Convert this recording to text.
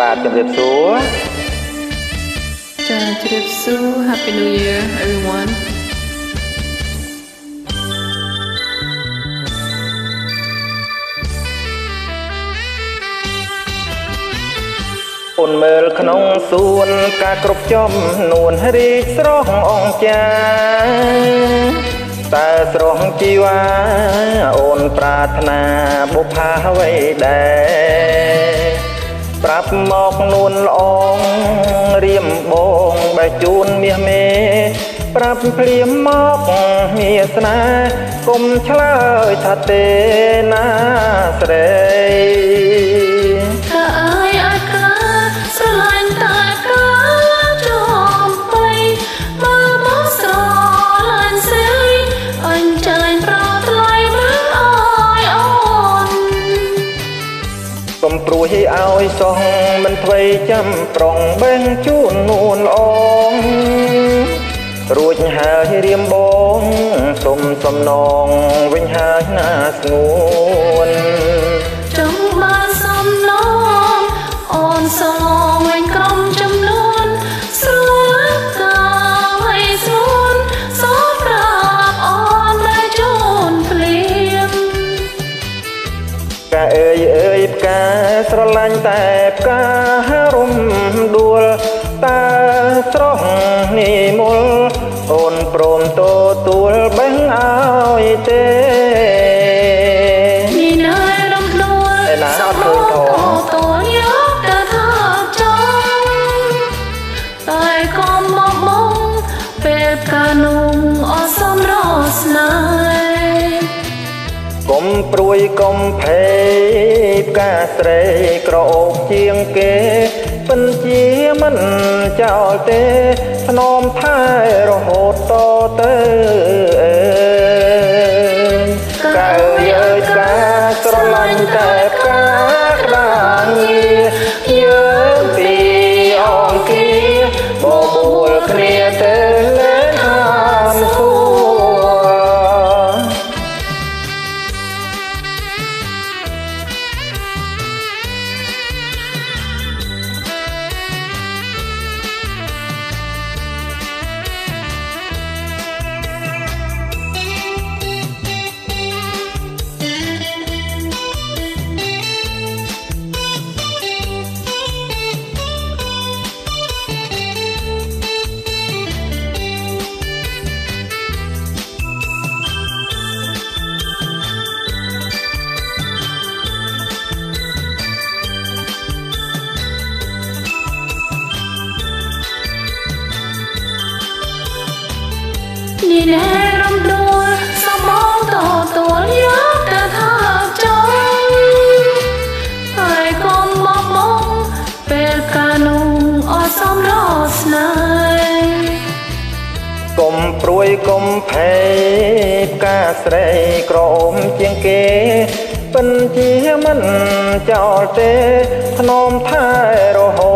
បាទជំរាបសួរចាជម្រាបសួរ Happy New Year everyone អូនមើលក្នុងសួនការគ្រប់ចំនួនរីកស្រស់អងចាតែស្រស់ជីវ៉ាអូនប្រាថ្នាបុប្ផាអ្វីដែរ ប្រាប់មកនួនល្អងរៀមបងបែជូនមាសមេប្រាប់ភ្លាមមកមានស្នេហ៍គុំឆ្លើយថាទេណាស្រី ព្រួយឲ្យសោះមិនធ្វេចាំប្រុងបេងជូននួនល្អងរួចហើយរៀមបងសុំសំណងវិញហើយណាស្ងួន ផ្កាអើយអើយផ្កាស្រឡាញ់តែផ្ការំដួលតើស្រស់នេះមុលអូនព្រមទទួលបេះឲ្យទេនេះនៅរំដួលឯណាអត់ឃើញផងតួយកទៅថាចង់តែកុំមកបងពេលកានុងអសំរស្នេហ៍ កុំព្រួយកុំភ័យផ្កាស្រីក្រអូបជាងគេពិនជាមិនចោលទេស្នមថែរហូតតទៅកៅយើយផ្កាស្រឡាញ់តែ ណែរំដួលសមងតទួលយកទៅថាចង់ហើយកុំមកបងពេលកានុងអសំរស្នេហ៍កុំព្រួយកុំភ័យផ្កាស្រីក្រអូមជាងគេពិនជាមិនចោលទេធ្នមថែរហូត